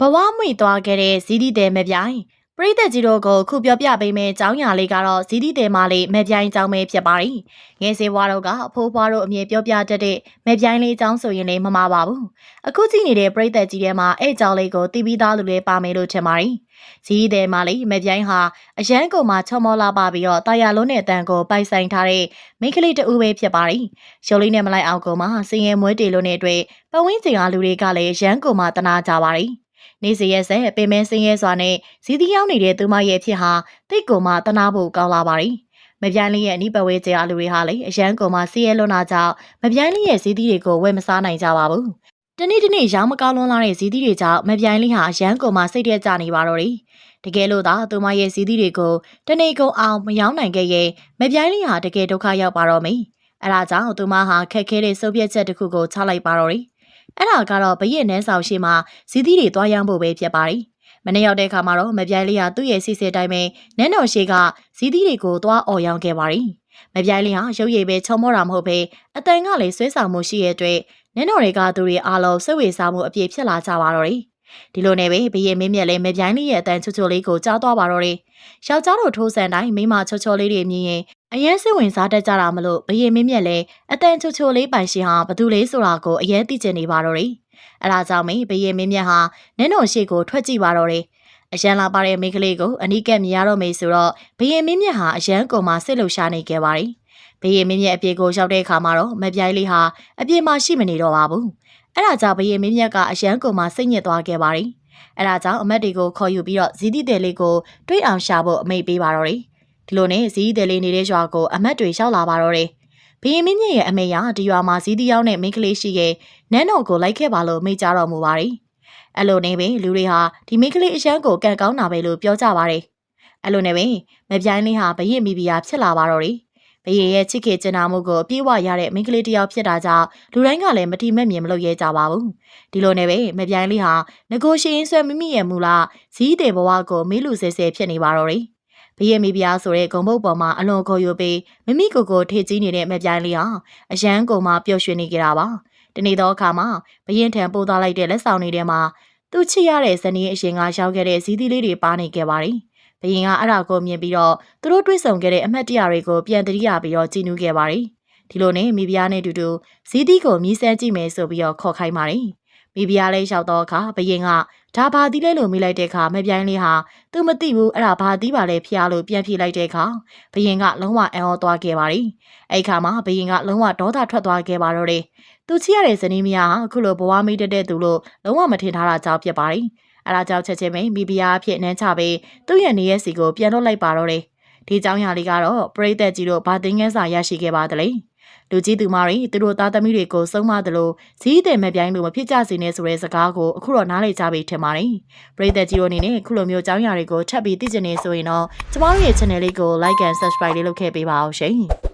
ဘဝမွေသွားခဲ့တဲ့ဇီးဒီတဲမပြိုင်ပရိသတ်ကြီးတို့ကိုခုပြောပြပေးမယ့်အကြောင်းအရာလေးကတော့ဇီးဒီတဲမလေးမပြိုင်အကြောင်းပဲဖြစ်ပါတယ်။ငယ်စေဘွားတို့ကအဖိုးဖွားတို့အမြင်ပြောပြတတ်တဲ့မပြိုင်လေးအကြောင်းဆိုရင်လည်းမမှားပါဘူး။အခုကြည့်နေတဲ့ပရိသတ်ကြီးထဲမှာအဲ့အကြောင်းလေးကိုတီးပြီးသားလူတွေပါမယ်လို့ထင်ပါတယ်။ဇီးဒီတဲမလေးမပြိုင်ဟာအရန်ကုန်မှာချော်မောလာပါပြီးတော့တာယာလုံးနဲ့တန်ကိုပိုက်ဆိုင်ထားတဲ့မိန်းကလေးတူပဲဖြစ်ပါတယ်။ရုပ်လေးနဲ့မလိုက်အောင်ကုန်မှာစင်ရဲမွေးတေလို့နဲ့အတွက်ပဝင်းကျင်အားလူတွေကလည်းရန်ကုန်မှာတနာကြပါတယ်။ နေစီရဲ့ဆက်ပင်မဲစင်းရဲစွာနဲ့ဇီးသီးရောက်နေတဲ့သူမရဲ့အဖြစ်ဟာတိတ်ကုံမှတနာဖို့ကောင်းလာပါရီမပြိုင်လေးရဲ့အနိပဝဲကျအလူတွေဟာလေအရန်ကုံမှစီးရဲလွန်းတာကြောင့်မပြိုင်လေးရဲ့ဇီးသီးတွေကိုဝယ်မစားနိုင်ကြပါဘူးတနေ့တနေ့ရောင်းမကောင်းလွန်းလာတဲ့ဇီးသီးတွေကြောင့်မပြိုင်လေးဟာအရန်ကုံမှစိတ်ရက်ကြနေပါတော့တယ်တကယ်လို့သာသူမရဲ့ဇီးသီးတွေကိုတနေ့ကုန်အောင်မရောင်းနိုင်ခဲ့ရင်မပြိုင်လေးဟာတကယ်ဒုက္ခရောက်ပါတော့မယ်အဲဒါကြောင့်သူမဟာခက်ခဲတဲ့စုပ်ပြက်ချက်တစ်ခုကိုချလိုက်ပါတော့တယ် အဲ့ဒါကတော့ဘရဲ့နန်းဆောင်ရှိမှဇီးသီးတွေတွားရောင်းဖို့ပဲဖြစ်ပါတယ်။မနေ့ရောက်တဲ့အခါမှာတော့မပြိုင်လေးဟာသူ့ရဲ့စီစစ်တိုင်းပဲနန်းတော်ရှိကဇီးသီးတွေကိုတွားအော်ရောင်းခဲ့ပါတယ်။မပြိုင်လေးဟာရုပ်ရည်ပဲချုံမောတာမဟုတ်ပဲအတန်ကလည်းဆွဲဆောင်မှုရှိရဲ့အတွက်နန်းတော်တွေကသူတွေအားလုံးစိတ်ဝေစားမှုအပြည့်ဖြစ်လာကြပါတော့တယ်။ ဒီလိုနဲ့ပဲဘရဲ့မင်းမြက်လည်းမပြိုင်လေးရဲ့အတန်ချွတ်ချွတ်လေးကိုကြားသွားပါတော့တယ်။ယောက်ျားတို့ထိုးဆန်တိုင်းမိမချောချောလေးတွေမြင်ရင်အရင်စိတ်ဝင်စားတတ်ကြတာမလို့ဘရင်မင်းမြက်လည်းအတန်ချိုချိုလေးပိုင်ရှင်ဟာဘသူလေးဆိုတာကိုအရင်သိချင်နေပါတော့တယ်။အဲဒါကြောင့်မင်းဘရင်မင်းမြက်ဟာနန်းတော်ရှိကိုထွက်ကြည့်ပါတော့တယ်။အရန်လာပါတဲ့မိန်းကလေးကိုအနီးကပ်မြင်ရတော့မေဆိုတော့ဘရင်မင်းမြက်ဟာအရန်ကုံမှာစစ်လှုပ်ရှားနေခဲ့ပါတယ်။ ဘရင်မင်းမြက်အပြေကိုရောက်တဲ့အခါမှာတော့မပြိုင်လေးဟာအပြေမှာရှိမနေတော့ပါဘူး။အဲဒါကြောင့်ဘရင်မင်းမြက်ကအရန်ကုံမှာစိတ်ညစ်သွားခဲ့ပါတယ်။အဲဒါကြောင့်အမတ်တွေကိုခေါ်ယူပြီးတော့ဇီတိတယ်လေးကိုတွေးအောင်ရှာဖို့အမိန့်ပေးပါတော့တယ်။ဒီလိုနဲ့ဇီးတယ်လေးနေတဲ့ရွာကိုအမတ်တွေလျှောက်လာပါတော့တယ်။ဘီရင်မင်းမြင့်ရဲ့အမေကဒီရွာမှာဇီးတီယောင်းနဲ့မိန်းကလေးရှိရဲ့နန်းတော်ကိုလိုက်ခဲ့ပါလို့မိကြတော်မူပါတယ်။အဲ့လိုနဲ့ပဲလူတွေဟာဒီမိန်းကလေးအရန်ကိုကန်ကောင်းတာပဲလို့ပြောကြပါတယ်။အဲ့လိုနဲ့ပဲမပြိုင်းလေးဟာဘရင်မိဖုရားဖြစ်လာပါတော့တယ်။ ဘရင်ရဲ့ချစ်ခင်ကျင်နာမှုကိုပြေဝရတဲ့မိန်းကလေးတစ်ယောက်ဖြစ်တာကြောင့်လူတိုင်းကလည်းမတိမက်မြင်မလို့ရဲကြပါဘူး။ဒီလိုနဲ့ပဲမပြိုင်းလေးဟာငကိုရှိရင်ဆွဲမိမိရဲ့မူလားဇီးတဲ့ဘဝကိုမေးလူဆဲဆဲဖြစ်နေပါတော့တယ်။ဘရဲ့မိဖုရားဆိုတဲ့ဂုံဘုတ်ပေါ်မှာအလွန်ခေါ်ယူပြီးမိမိကိုယ်ကိုထေကြီးနေတဲ့မပြိုင်လေးဟာအရန်ကုန်မှာပျော်ရွှင်နေကြတာပါ။တနေ့သောအခါမှာဘရင်ထံပို့သွားလိုက်တဲ့လက်ဆောင်တွေထဲမှာသူချစ်ရတဲ့ဇနီးအရင်ကရောက်ခဲ့တဲ့ဇီးသီးလေးတွေပါနေခဲ့ပါတယ်။ ဘရင်ကအဲ့ဒါကိုမြင်ပြီးတော့သူတို့တွေ့ဆုံခဲ့တဲ့အမှတ်တရတွေကိုပြန်တရိယာပြီးတော့ကြည်နူးခဲ့ပါတယ်။ဒီလိုနဲ့မိဖုရားနဲ့တူတူဇီးသီးကိုမြည်ဆန်းကြည့်မယ်ဆိုပြီးတော့ခေါ်ခိုင်းပါတယ်။မိဖုရားလေးရောက်တော့အခါဘရင်ကဒါဘာသီးလဲလို့မိလိုက်တဲ့အခါမပြိုင်းလေးဟာသူမသိဘူးအဲ့ဒါဘာသီးပါလဲဖျားလို့ပြန်ဖြေလိုက်တဲ့အခါဘယင်ကလုံးဝအံ့ဩသွားခဲ့ပါရီအဲ့ခါမှာဘယင်ကလုံးဝဒေါသထွက်သွားခဲ့ပါတော့တယ်သူချစ်ရတဲ့ဇနီးမယားဟာအခုလိုဘဝမိတ်တဲ့သူလို့လုံးဝမထင်ထားတာကြောင့်ဖြစ်ပါရီ အဲ့ဒါကြောင့်ချက်ချင်းပဲမိဖုရားအဖြစ်နန်းချပြီးသူ့ရဲ့နေရဲ့စီကိုပြန်လွတ်လိုက်ပါတော့တယ်ဒီเจ้าညာလေးကတော့ပရိသတ်ကြီးတို့ဘာသင်ငန်းစာရရှိခဲ့ပါသလဲလူကြီးသူမတွေသူတို့သားသမီးတွေကိုစုံမသလိုဇီးတဲ့မပြိုင်းလို့မဖြစ်ကြစေနဲ့ဆိုတဲ့စကားကိုအခုတော့နားလည်ကြပြီထင်ပါတယ်။ပရိသတ်ကြီးတို့အနေနဲ့အခုလိုမျိုးအကြောင်းအရာတွေကိုထပ်ပြီးသိချင်နေဆိုရင်တော့ကျမတို့ရဲ့ channel လေးကို like and subscribe လေးလုပ်ခဲ့ပေးပါအောင်ရှင်။